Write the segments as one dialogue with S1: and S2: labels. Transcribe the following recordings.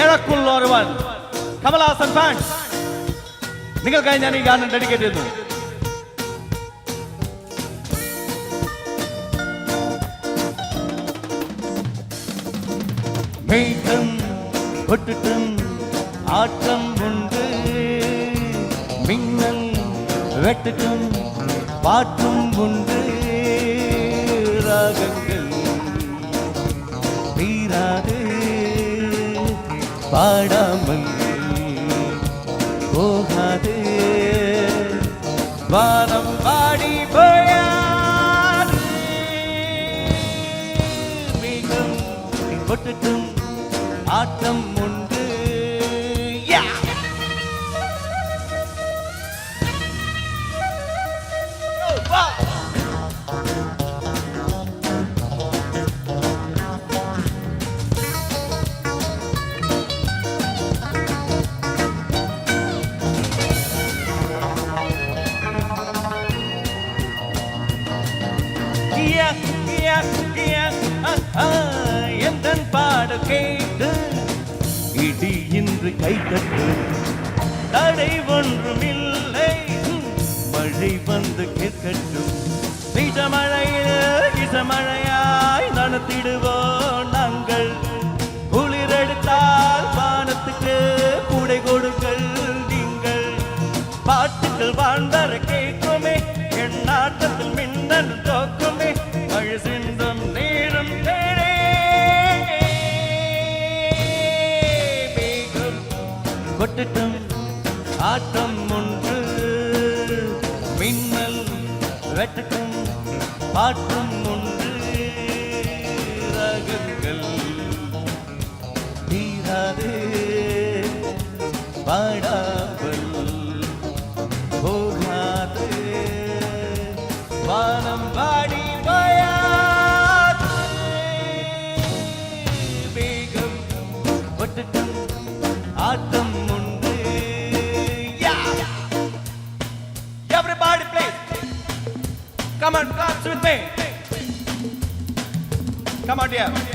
S1: ഏഴക്കുള്ള ഒരുവൻ കമലഹാസൻ ഫാൻസ് നിങ്ങൾക്കായി ഞാൻ ഈ ഗാനം ഡെഡിക്കേറ്റ് ചെയ്യുന്നു മേഘം കൊട്ടിട്ടും ആട്ടം ഉണ്ട് മിന്നൽ വെട്ടിട്ടും പാട്ടും ഉണ്ട് രാഗങ്ങൾ காணாது பாடாமல் போகாது. வானம் பாடி போயாது. மீண்டும் பொட்டுக்கும் ஆட்டம் உண்டு. எந்தன் கேட்டு இடி இன்று கைத்தட்டு தடை ஒன்றும் இல்லை மழை வந்து கேட்கட்டும் நிஜமழையில் இசமழையாய் நடத்திடுவோம் நாங்கள். குளிரெடுத்தால் வானத்துக்கு கூடை கொடுங்கள் நீங்கள். பாட்டுகள் வாழ்ந்தர கேட்குமே என் நாட்டத்தில் மின்னல் தோக்குமே. மழை சென்று கொட்டட்டும் ஆட்டம் ஒன்று மின்னல் வெட்டட்டும் பாட்டு dance with me come on dear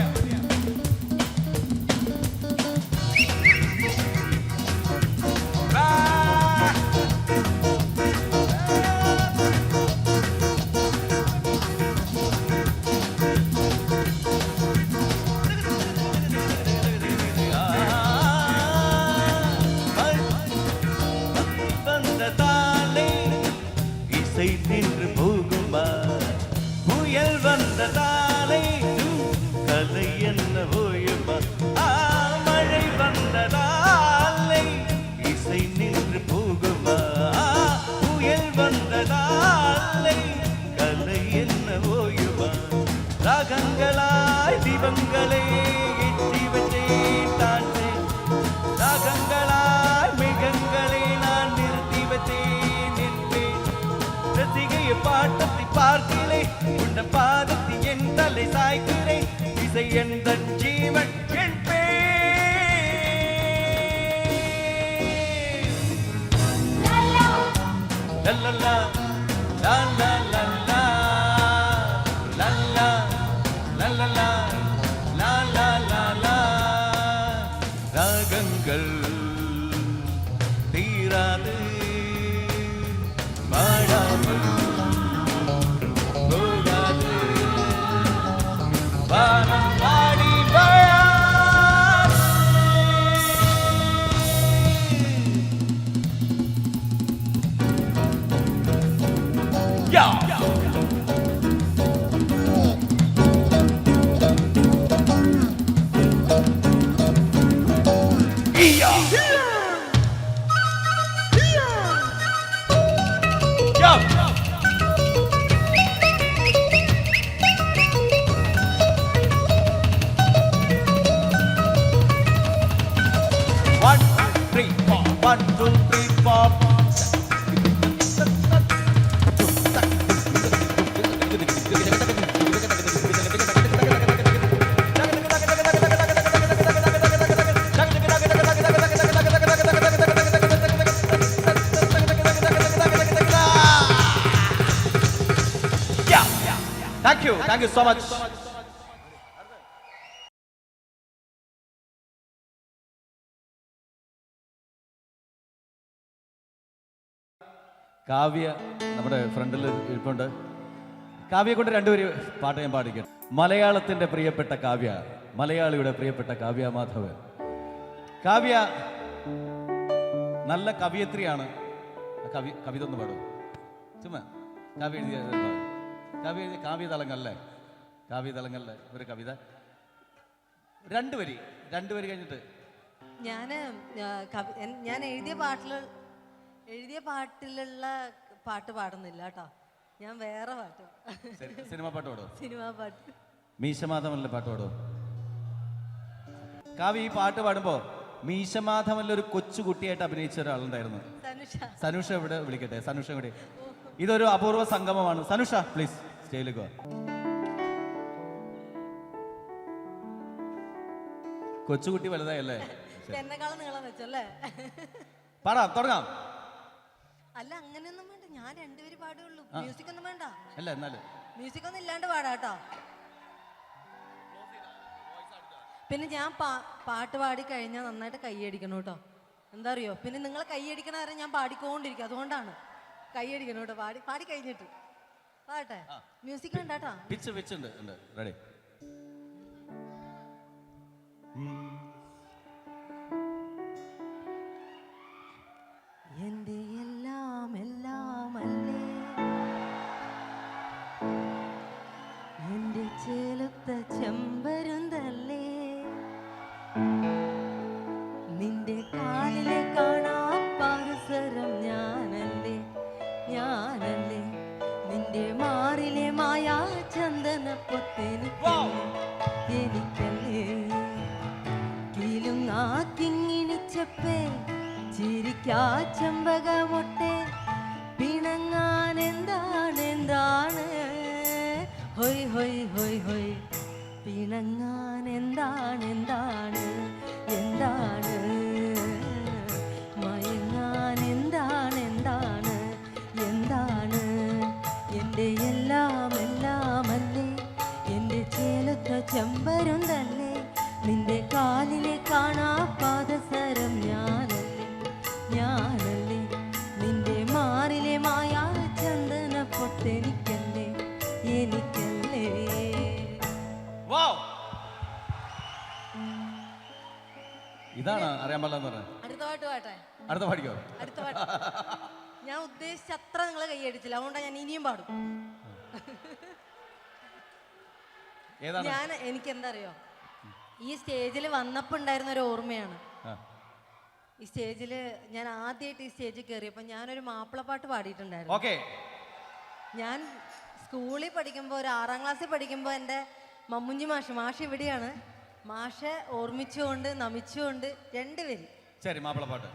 S1: ஜீவன் என் பேர். லல்லல்லா, so കാവ്യ നമ്മുടെ ഫ്രണ്ടിൽ ഇരിപ്പുണ്ട്. കാവ്യ കൊണ്ട് രണ്ടുപേര് പാട്ട് ഞാൻ പാടിക്കട്ടെ മലയാളത്തിന്റെ പ്രിയപ്പെട്ട കാവ്യ മലയാളിയുടെ പ്രിയപ്പെട്ട കാവ്യ മാധവൻ. കാവ്യ നല്ല കവിയത്രിയാണ്. കവി കവിത ഒന്ന് പാടും ചുമ്മാ കാവ്യ എഴുതിയ കാവ്യ എഴുതിയ കാവ്യ തളങ്ങല്ലേ കാവ്യതലങ്ങളിലെ ഒരു കവിത. രണ്ട് വരി രണ്ട് വരി കഴിഞ്ഞിട്ട്.
S2: ഞാൻ ഞാൻ എഴുതിയ പാട്ടിൽ എഴുതിയ പാട്ടിലുള്ള പാട്ട് പാടുന്നില്ല കേട്ടോ. ഞാൻ വേറെ പാട്ട്.
S1: സിനിമ പാട്ട് പാടും
S2: സിനിമ പാട്ട്.
S1: മീശമാധവനിലെ പാട്ട് പാടും കാവ്യ ഈ പാട്ട് പാടുമ്പോ മീശമാധവനിൽ ഒരു കൊച്ചു കുട്ടിയായിട്ട് അഭിനയിച്ച ഒരാളുണ്ടായിരുന്നു.
S2: സനുഷ.
S1: ഇവിടെ വിളിക്കട്ടെ സനുഷ ഇവിടെ ഇതൊരു അപൂർവ സംഗമമാണ്. സനുഷ പ്ലീസ് സ്റ്റേജിലേക്ക് കൊച്ചുകുട്ടി വലുതായല്ലേ?
S2: എന്നെക്കാളും നീളം വെച്ചല്ലേ?
S1: പാടാം തുടങ്ങാം.
S2: അല്ല അങ്ങനെയൊന്നും വേണ്ട. ഞാൻ രണ്ടുപേര് പാടുള്ളൂ മ്യൂസിക് ഒന്നും വേണ്ട.
S1: അല്ല എന്നാലും.
S2: മ്യൂസിക് ഒന്നും ഇല്ലാണ്ട് പാടാട്ടോ പിന്നെ ഞാൻ പാ- പാട്ട് പാടി കഴിഞ്ഞാൽ നന്നായിട്ട് കൈയടിക്കണം കേട്ടോ. എന്താ അറിയോ? പിന്നെ നിങ്ങൾ കൈയടിക്കണ വരെ ഞാൻ പാടിക്കൊണ്ടിരിക്കും. അതുകൊണ്ടാണ് കൈയടിക്കണം കേട്ടോ. പാടി പാടി കഴിഞ്ഞിട്ട്. പാട്ടെ മ്യൂസിക് വേണ്ടാട്ടോ
S1: പിച്ച് പിച്ച് ഉണ്ട് റെഡി
S2: എന്റെ ഹൊയ് ഹൊയ് ഹൊയ് ഹൊയ്. പിണങ്ങാൻ എന്താണ് എന്താണ് എന്താണ്? മയങ്ങാൻ എന്താണ് എന്താണ് എന്താണ്? എന്റെ എല്ലാം എല്ലാം അല്ലേ എന്റെ ചേലത്ത ചെമ്പരുണ്ടല്ലേ? നിന്റെ കാലിലെ കാണാ
S1: ഇതാണ് അറിയാൻ പാടില്ലെന്ന് പറഞ്ഞത്
S2: അടുത്ത പാട്ട് പാട്ടെ?
S1: അടുത്ത പാടിക്കോ?
S2: അടുത്ത പാട്ട്. ഞാൻ ഉദ്ദേശിച്ച അത്ര നിങ്ങൾ കൈയടിച്ചില്ല അതുകൊണ്ടാണ് ഞാൻ ഇനിയും പാടും.
S1: ഏതാണ്?
S2: ഞാൻ എനിക്ക് എന്താ അറിയോ ഈ സ്റ്റേജിൽ വന്നപ്പോൾ ഉണ്ടായിരുന്ന ഒരു ഓർമ്മയാണ്. ഈ സ്റ്റേജിൽ ഞാൻ ആദ്യമായിട്ട് ഈ സ്റ്റേജിൽ കയറിയപ്പോൾ ഞാനൊരു മാപ്പിളപ്പാട്ട് പാടിയിട്ടുണ്ടായിരുന്നു.
S1: ഓക്കെ.
S2: ഞാൻ സ്കൂളിൽ പഠിക്കുമ്പോൾ ഒരു ആറാം ക്ലാസ്സിൽ പഠിക്കുമ്പോൾ എന്റെ മമ്മുഞ്ഞി മാഷ് മാഷ് ഇവിടെയാണ്. മാഷെ ഓർമ്മിച്ചുകൊണ്ട് നമിച്ചുകൊണ്ട് രണ്ടുപേരും.
S1: ശരി മാപ്പിളപ്പാട്ട്.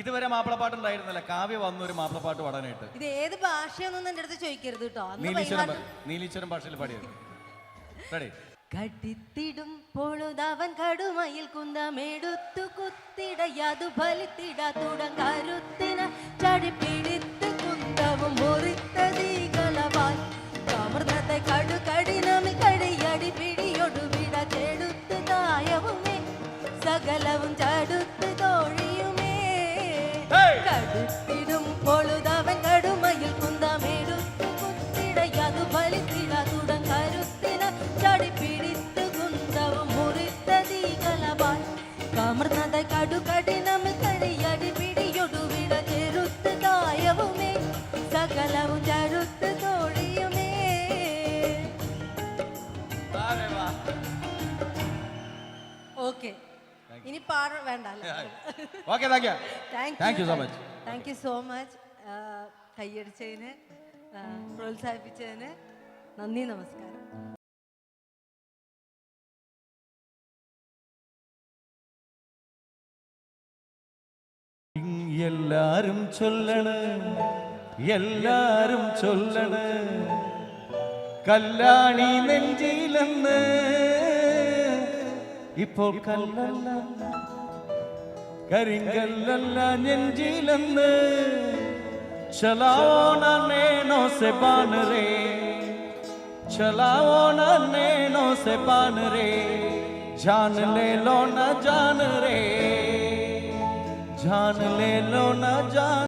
S1: ഇതുവരെ മാപ്പിളപ്പാട്ട് ഉണ്ടായിരുന്നില്ല കാവ്യ വന്ന ഒരു മാപ്പിളപ്പാട്ട് പാടാനായിട്ട്.
S2: ഇത് ഏത് ഭാഷയൊന്നും എന്റെ അടുത്ത് ചോദിക്കരുത് കേട്ടോ.
S1: നീലീശ്വരം നീലീശ്വരം ഭാഷയിൽ പാടിയത്. റെഡി.
S2: കടിത്തിടും പൊഴുതവൻ കടുമയിൽ കുന്തമെടുത്തു കുത്തിടയതു ഫലിത്തിട തുടങ്ങരുത്തിന ചടിപ്പിടിത്ത് കുന്തവും മുറിത്തതീകളവാൽ കമർന്നത്തെ കടു thank
S1: you thank you so
S2: much thank you so much കയ്യടിച്ചതിന് പ്രോത്സാഹിപ്പിച്ചതിന് നന്ദി നമസ്കാരം.
S1: എല്ലാരും ചൊല്ലണ് എല്ലാരും ചൊല്ലണ്. കല്ലാണി നെഞ്ചിലെന്ന് ഇപ്പോൾ കല്ലല്ല. കരിങ്കല്ലല്ല നെഞ്ചിലെന്ന് ചലാവോ നേണോ സെ പാൻ രേ चलाओ न नैनो से पान रे जान ले लो न जान रे जान ले लो न जान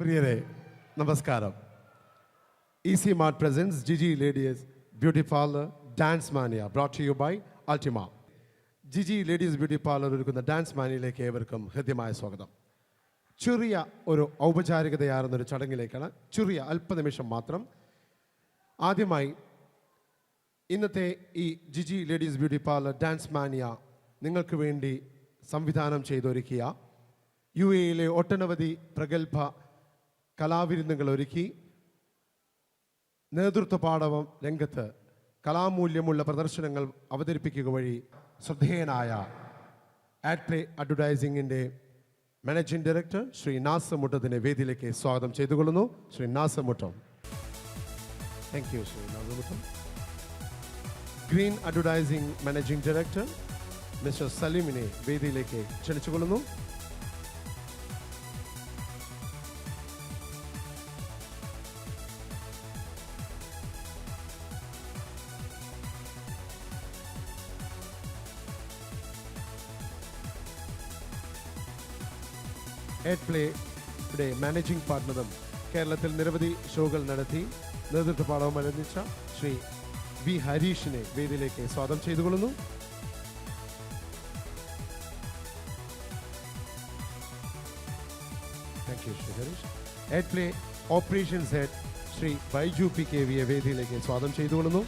S3: പ്രിയരെ നമസ്കാരം. EC Mart presents Jiji ladies beauty parlour dance mania brought you by Ultima Jiji ladies beauty parlour ഒരുക്കുന്ന ഡാൻസ് മാനിയയിലേക്ക് ഏവർക്കും ഹൃദ്യമായ സ്വാഗതം. ചെറിയ ഒരു ഔപചാരികതയാർന്നൊരു ചടങ്ങിലേക്കാണ് ചെറിയ അല്പനിമിഷം മാത്രം ആദ്യമായി ഇന്നത്തെ ഈ Jiji ladies beauty parlour dance mania നിങ്ങൾക്ക് വേണ്ടി സംവിധാനം ചെയ്തൊരുക്കിയ യു എയിലെ ഒട്ടനവധി പ്രഗത്ഭ കലാവിരുന്നുകൾ ഒരുക്കി നേതൃത്വ പാഠവം രംഗത്ത് കലാമൂല്യമുള്ള പ്രദർശനങ്ങൾ അവതരിപ്പിക്കുക വഴി ശ്രദ്ധേയനായ ആഡ്പ്ലേ അഡ്വർടൈസിംഗിന്റെ മാനേജിംഗ് ഡയറക്ടർ ശ്രീ നാസർ മുട്ടത്തിനെ വേദിയിലേക്ക് സ്വാഗതം ചെയ്തുകൊള്ളുന്നു. Shri Nasamuttam. Thank you Shri Nasamuttam. Green advertising managing director mister സലീമിനെ വേദിയിലേക്ക് ക്ഷണിച്ചുകൊള്ളുന്നു. എഡ് പ്ലേയുടെ മാനേജിംഗ് പാർട്ണറും കേരളത്തിൽ നിരവധി ഷോകൾ നടത്തി. നേതൃത്വ പാഠവും അനുവദിച്ച ശ്രീ വി ഹരീഷിനെ വേദിയിലേക്ക് സ്വാഗതം ചെയ്തുകൊള്ളുന്നു. Thank you Shri Harish. Adplay operations head Shri Baiju P K വിയെ വേദിയിലേക്ക് സ്വാഗതം ചെയ്തുകൊള്ളുന്നു.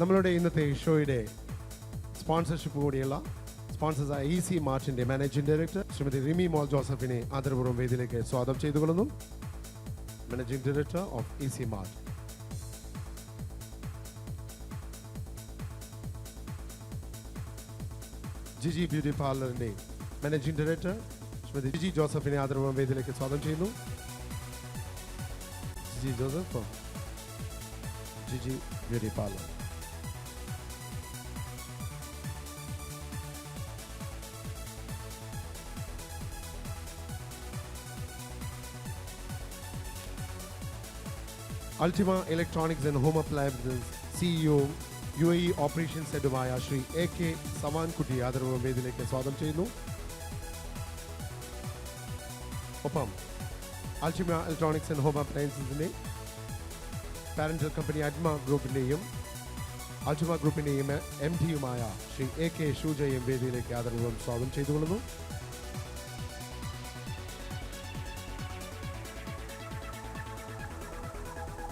S3: നമ്മളുടെ ഇന്നത്തെ ഷോയുടെ സ്പോൺസർഷിപ്പ് കൂടിയുള്ള സ്പോൺസേഴ്സായ ഇ സി മാർട്ടിന്റെ മാനേജിംഗ് ഡയറക്ടർ ശ്രീമതി റിമി മോൾ ജോസഫിനെ ആദരപൂർവം വേദിയിലേക്ക് സ്വാഗതം ചെയ്തുകൊള്ളുന്നു. Managing director of E C Mart. Jiji beauty പാർലറിന്റെ managing director Shrimati Jiji ജോസഫിനെ ആദരപൂർവം വേദിയിലേക്ക് സ്വാഗതം ചെയ്യുന്നു. Jiji Joseph Jiji beauty parlour. Ultima electronics and home appliances CEO U A E operations ഹെഡുമായ Shri A K Samankutty ആദരവ് വേദിയിലേക്ക് സ്വാഗതം ചെയ്യുന്നു. ഒപ്പം അൾട്ടിമ ഇലക്ട്രോണിക്സ് ആൻഡ് ഹോം അപ്ലയൻസസിന്റെ പാരന്റൽ കമ്പനി അഡ്മ ഗ്രൂപ്പിന്റെയും അൾട്ടിമ ഗ്രൂപ്പിന്റെയും എം ഡിയുമായ ശ്രീ എ കെ ഷൂജയും വേദിയിലേക്ക് ആദരവും സ്വാഗതം ചെയ്തുകൊള്ളുന്നു.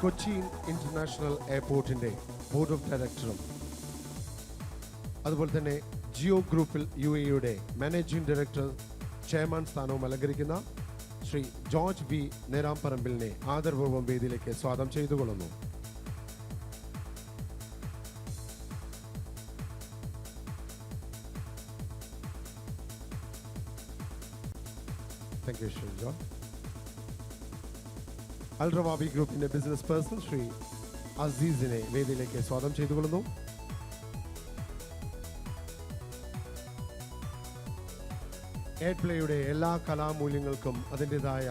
S3: കൊച്ചി ഇന്റർനാഷണൽ എയർപോർട്ടിന്റെ ബോർഡ് ഓഫ് ഡയറക്ടറും അതുപോലെ തന്നെ ജിയോ ഗ്രൂപ്പിൽ യു എയുടെ മാനേജിംഗ് ഡയറക്ടർ ചെയർമാൻ സ്ഥാനവും അലങ്കരിക്കുന്ന ശ്രീ ജോർജ് വി. നേരാംപറമ്പിലിനെ ആദരപൂർവം വേദിയിലേക്ക് സ്വാഗതം ചെയ്തുകൊള്ളുന്നു. Thank you, George. Al Rawabi ഗ്രൂപ്പിന്റെ ബിസിനസ് പേഴ്സൺ ശ്രീ അസീസിനെ വേദിയിലേക്ക് സ്വാഗതം ചെയ്തുകൊള്ളുന്നു. എയർപ്ലേയുടെ എല്ലാ കലാമൂല്യങ്ങൾക്കും അതിന്റെതായ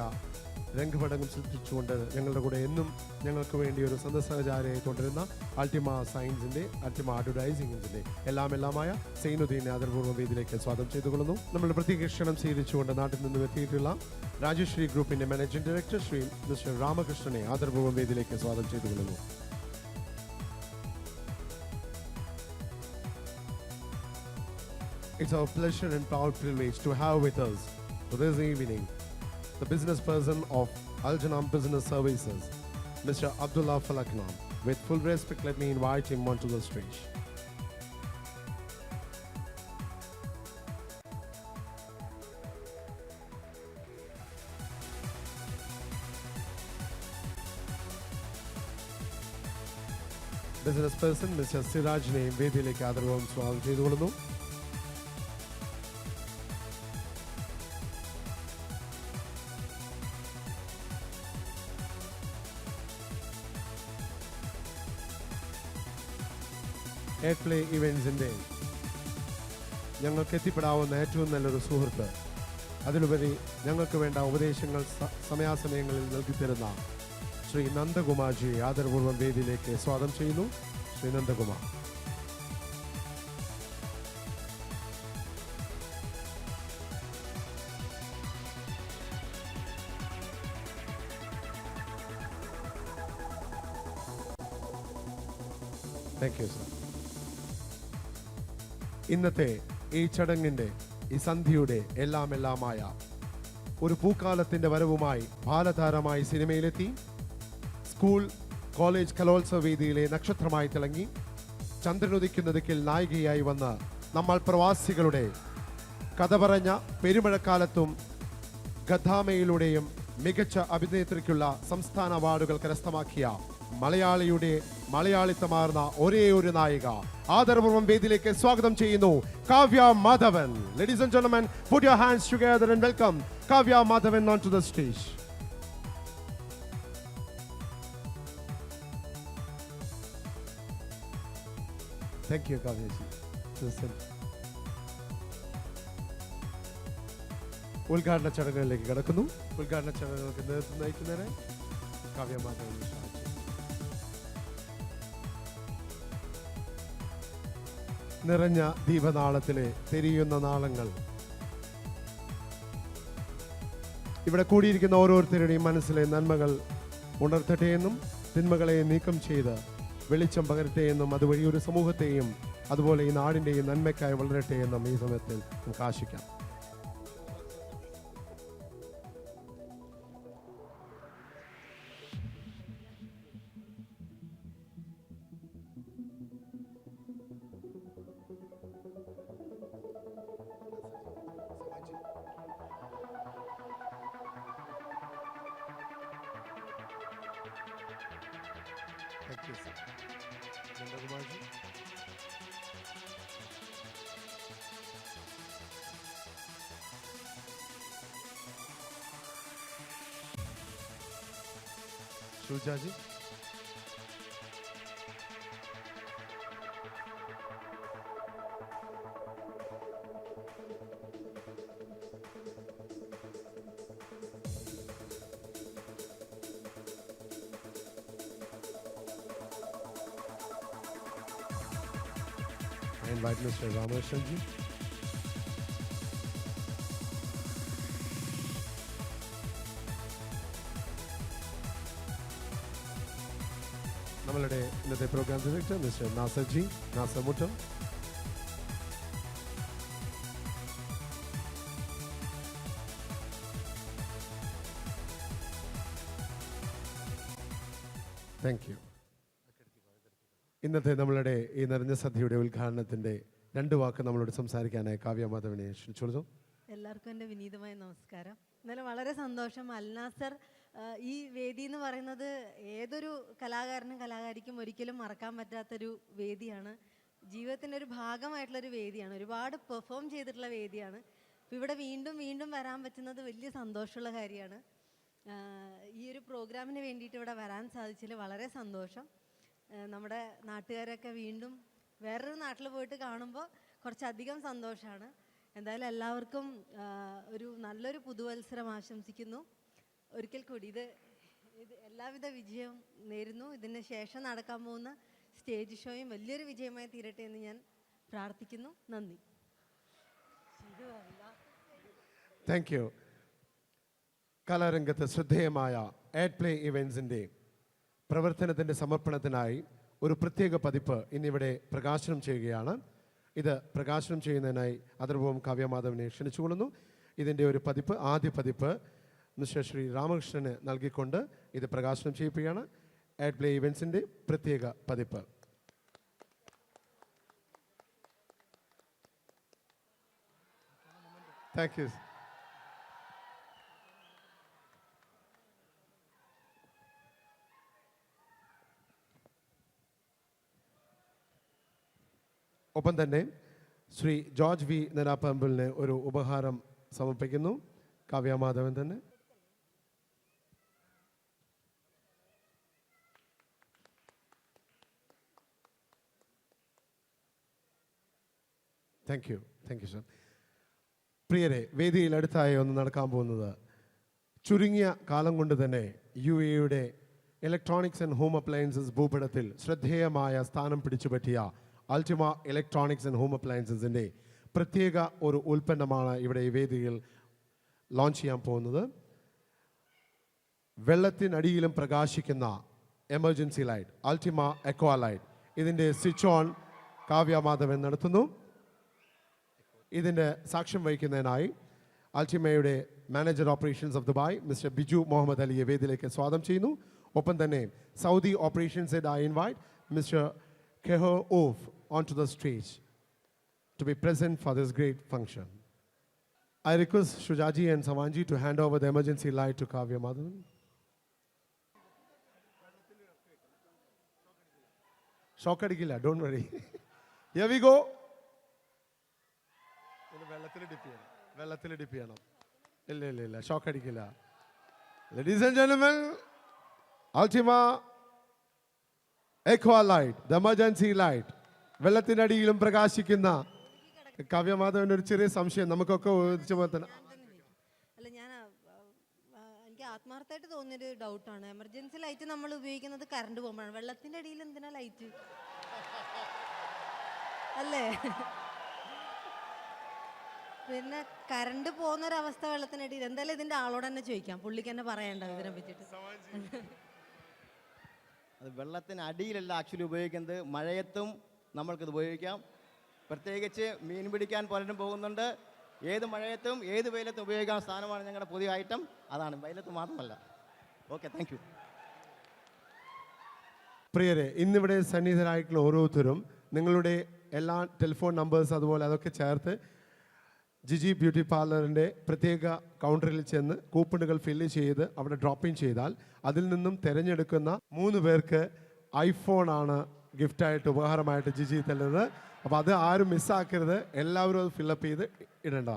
S3: രംഗപടങ്ങൾ സൃഷ്ടിച്ചുകൊണ്ട് ഞങ്ങളുടെ കൂടെ എന്നും ഞങ്ങൾക്ക് വേണ്ടി ഒരു സന്ദർശനചാരയായി തുടരുന്ന അൾട്ടിമ സയൻസിന്റെ അൾട്ടിമ അഡ്വർടൈസിംഗിന്റെ എല്ലാം എല്ലാമായ സൈനുദ്ദീനെ ആദരപൂർവം വേദിയിലേക്ക് സ്വാഗതം ചെയ്തുകൊള്ളുന്നു. നമ്മുടെ പ്രത്യേക ക്ഷണം സ്വീകരിച്ചുകൊണ്ട് നാട്ടിൽ നിന്നും എത്തിയിട്ടുള്ള രാജശ്രീ ഗ്രൂപ്പിന്റെ മാനേജിംഗ് ഡയറക്ടർ ശ്രീ മിസ്റ്റർ രാമകൃഷ്ണനെ ആദരപൂർവം വേദിയിലേക്ക് സ്വാഗതം ചെയ്തുകൊള്ളുന്നു. It's our pleasure and proud privilege to have with us this evening the business person of Aljanam Business Services, Mr. Abdullah Falaknam. With full respect, let me invite him onto the stage. Business person mister സിറാജിനെയും വേദിയിലേക്ക് ആദരവും സ്വാഗതം ചെയ്തുകൊള്ളുന്നു play ഇവൻസിന്റെ ഞങ്ങൾക്ക് എത്തിപ്പെടാവുന്ന ഏറ്റവും നല്ലൊരു സുഹൃത്ത്. അതിലുപരി ഞങ്ങൾക്ക് വേണ്ട ഉപദേശങ്ങൾ സമയാസമയങ്ങളിൽ നൽകിത്തരുന്ന ശ്രീ നന്ദകുമാർജിയെ ആദരപൂർവം വേദിയിലേക്ക് സ്വാഗതം ചെയ്യുന്നു. Shri Nandakumar. Thank you sir ഇന്നത്തെ ഈ ചടങ്ങിന്റെ ഈ സന്ധ്യയുടെ എല്ലാം എല്ലാമായ ഒരു പൂക്കാലത്തിന്റെ വരവുമായി ബാലതാരമായി സിനിമയിലെത്തി. സ്കൂൾ കോളേജ് കലോത്സവ വേദിയിലെ നക്ഷത്രമായി തിളങ്ങി. ചന്ദ്രനുദിക്കുന്നതിക്കിൽ നായികയായി വന്ന് നമ്മൾ പ്രവാസികളുടെ കഥ പറഞ്ഞ പെരുമഴക്കാലത്തും ഗദ്ദാമയിലൂടെയും മികച്ച അഭിനേത്രിക്കുള്ള സംസ്ഥാന അവാർഡുകൾ കരസ്ഥമാക്കിയ മലയാളിയുടെ മലയാളിത്തമാർന്ന ഒരേ ഒരു നായിക. ആദരപൂർവം വേദിയിലേക്ക് സ്വാഗതം ചെയ്യുന്നു Kavya Madhavan. Ladies and gentlemen put your hands together and welcome Kavya Madhavan onto the stage thank you Kavyaji ഉദ്ഘാടന ചടങ്ങുകളിലേക്ക് കടക്കുന്നു. ഉദ്ഘാടന ചടങ്ങുകൾക്ക് നേതൃത്വം നയിക്കുന്നതിന് കാവ്യ മാധവൻ. നിറഞ്ഞ ദീപനാളത്തിലെ തെരിയുന്ന നാളങ്ങൾ. ഇവിടെ കൂടിയിരിക്കുന്ന ഓരോരുത്തരുടെയും മനസ്സിലെ നന്മകൾ ഉണർത്തട്ടെ എന്നും തിന്മകളെ നീക്കം ചെയ്ത് വെളിച്ചം പകരട്ടെ എന്നും അതുവഴി ഒരു സമൂഹത്തെയും അതുപോലെ ഈ നാടിന്റെയും നന്മയ്ക്കായി വളരട്ടെ എന്നും ഈ സമയത്തിൽ നമുക്ക് ആശിക്കാം. చేశారు గంగకుమార్జీ షూజాజీ invite Mr. Ramashanji. നമ്മളുടെ ഇന്നത്തെ programme director mister Nasar ji Nasar Muttam thank you ഇന്നത്തെ നമ്മളുടെ ഈ നിറഞ്ഞ സദ്യയുടെ ഉദ്ഘാടനത്തിന്റെ രണ്ട് വാക്ക് നമ്മളോട് സംസാരിക്കാനായി കാവ്യ മാധവനെ ക്ഷണിച്ചോളൂ
S2: എല്ലാവർക്കും എന്റെ വിനീതമായ നമസ്കാരം. ഇന്നലെ വളരെ സന്തോഷം. അൽനാസർ ഈ വേദി എന്ന് പറയുന്നത് ഏതൊരു കലാകാരനും കലാകാരിക്കും ഒരിക്കലും മറക്കാൻ പറ്റാത്തൊരു വേദിയാണ്. ജീവിതത്തിന്റെ ഒരു ഭാഗമായിട്ടുള്ളൊരു വേദിയാണ്. ഒരുപാട് പെർഫോം ചെയ്തിട്ടുള്ള വേദിയാണ്. അപ്പോൾ ഇവിടെ വീണ്ടും വീണ്ടും വരാൻ പറ്റുന്നത് വലിയ സന്തോഷമുള്ള കാര്യമാണ്. ഈ ഒരു പ്രോഗ്രാമിന് വേണ്ടിയിട്ട് ഇവിടെ വരാൻ സാധിച്ചതിൽ വളരെ സന്തോഷം. നമ്മുടെ നാട്ടുകാരൊക്കെ വീണ്ടും വേറൊരു നാട്ടിൽ പോയിട്ട് കാണുമ്പോൾ കുറച്ചധികം സന്തോഷമാണ് എന്തായാലും എല്ലാവർക്കും ഒരു നല്ലൊരു പുതുവത്സരം ആശംസിക്കുന്നു. ഒരിക്കൽ കൂടി ഇത് ഇത് എല്ലാവിധ വിജയവും നേരുന്നു. ഇതിന് ശേഷം നടക്കാൻ പോകുന്ന സ്റ്റേജ് ഷോയും വലിയൊരു വിജയമായി തീരട്ടെ എന്ന് ഞാൻ പ്രാർത്ഥിക്കുന്നു. നന്ദി.
S3: താങ്ക് യു കലാരംഗത്ത് ശ്രദ്ധേയമായ ആഡ് പ്ലേ ഇവൻസിന്റെ പ്രവർത്തനത്തിന്റെ സമർപ്പണത്തിനായി ഒരു പ്രത്യേക പതിപ്പ് ഇന്നിവിടെ പ്രകാശനം ചെയ്യുകയാണ്. ഇത് പ്രകാശനം ചെയ്യുന്നതിനായി അതർഭവം കാവ്യമാധവനെ ക്ഷണിച്ചുകൊള്ളുന്നു. ഇതിന്റെ ഒരു പതിപ്പ് ആദ്യ പതിപ്പ് മിസ്റ്റർ ശ്രീ രാമകൃഷ്ണന് നൽകിക്കൊണ്ട് ഇത് പ്രകാശനം ചെയ്യിപ്പിക്കുകയാണ്. ആഡ് പ്ലേ ഇവൻസിന്റെ പ്രത്യേക പതിപ്പ്. താങ്ക് യു ഒപ്പം തന്നെ ശ്രീ ജോർജ് വി നെനാപ്പമ്പിളിന് ഒരു ഉപഹാരം സമർപ്പിക്കുന്നു. കാവ്യമാധവൻ തന്നെ. Thank you thank you sir പ്രിയരെ വേദിയിൽ അടുത്തായി ഒന്ന് നടക്കാൻ പോകുന്നത് ചുരുങ്ങിയ കാലം കൊണ്ട് തന്നെ യു എയുടെ ഇലക്ട്രോണിക്സ് ആൻഡ് ഹോം അപ്ലയൻസസ് ഭൂപടത്തിൽ ശ്രദ്ധേയമായ സ്ഥാനം പിടിച്ചുപറ്റിയ അൾട്ടിമ ഇലക്ട്രോണിക്സ് ആൻഡ് ഹോം അപ്ലയൻസസിന്റെ പ്രത്യേക ഒരു ഉൽപ്പന്നമാണ് ഇവിടെ ഈ വേദിയിൽ ലോഞ്ച് ചെയ്യാൻ പോകുന്നത്. വെള്ളത്തിനടിയിലും പ്രകാശിക്കുന്ന emergency light Ultima aqua light ഇതിന്റെ സ്വിച്ച് ഓൺ കാവ്യ മാധവൻ നടത്തുന്നു. ഇതിന്റെ സാക്ഷ്യം വഹിക്കുന്നതിനായി അൾട്ടിമയുടെ manager operations of Dubai mister Biju Muhammad അലിയെ വേദിയിലേക്ക് സ്വാഗതം ചെയ്യുന്നു. ഒപ്പം തന്നെ Saudi operations I invite mister കെഹോ of onto the stage to be present for this great function. I request Shujaji and Samanji to hand over the emergency light to Kavya Madhavan. Shocked Gila, don't worry. Here we go. Ladies and gentlemen, Ultima Aqua Light, the emergency light. വെള്ളത്തിനടിയിലും പ്രകാശിക്കുന്ന കാവ്യമാധവൻ ഒരു ചെറിയ സംശയം നമുക്കൊക്കെ ഒഴിച്ചു
S2: പോലെ തന്നെ. അല്ല ഞാൻ എനിക്ക് ആത്മാർത്ഥമായിട്ട് തോന്നിയൊരു ഡൗട്ടാണ് എമർജൻസി ലൈറ്റ് നമ്മൾ ഉപയോഗിക്കുന്നത് കറണ്ട് പോകുമ്പോഴാണ്. വെള്ളത്തിന്റെ അടിയിൽ എന്തിനാ ലൈറ്റ് അല്ലേ? പിന്നെ കറണ്ട് പോകുന്ന ഒരു അവസ്ഥ വെള്ളത്തിനടിയിൽ എന്തായാലും ഇതിന്റെ ആളോട് തന്നെ ചോദിക്കാം. പുള്ളിക്ക് തന്നെ പറയണ്ട ഇതിനെ പറ്റിയിട്ട്
S4: അത് വെള്ളത്തിന് അടിയിലല്ല ആക്ച്വലി ഉപയോഗിക്കുന്നത് മഴയത്തും നമ്മൾക്കിത് ഉപയോഗിക്കാം. പ്രത്യേകിച്ച് മീൻ പിടിക്കാൻ പലരും പോകുന്നുണ്ട്. ഏത് മഴയത്തും ഏത് വെയിലത്തും ഉപയോഗിക്കാൻ സാധനമാണ് ഞങ്ങളുടെ പുതിയ ഐറ്റം അതാണ് വെയിലത്ത് മാത്രമല്ല. ഓക്കെ താങ്ക് യു
S3: പ്രിയരെ ഇന്നിവിടെ സന്നിഹിതരായിട്ടുള്ള ഓരോരുത്തരും നിങ്ങളുടെ എല്ലാ ടെലിഫോൺ നമ്പേഴ്സ് അതുപോലെ അതൊക്കെ ചേർത്ത് ജിജി ബ്യൂട്ടി പാർലറിന്റെ പ്രത്യേക കൗണ്ടറിൽ ചെന്ന് കൂപ്പണുകൾ ഫില്ല് ചെയ്ത് അവിടെ ഡ്രോപ്പ് ഇൻ ചെയ്താൽ അതിൽ നിന്നും തിരഞ്ഞെടുക്കുന്ന മൂന്ന് പേർക്ക് ഐഫോണാണ് ഗിഫ്റ്റായിട്ട് ഉപഹാരമായിട്ട് ജിജി തരുന്നത് അപ്പോൾ അത് ആരും മിസ്സാക്കരുത് എല്ലാവരും അത് ഫില്ലപ്പ് ചെയ്ത് ഇടേണ്ടതാണ്.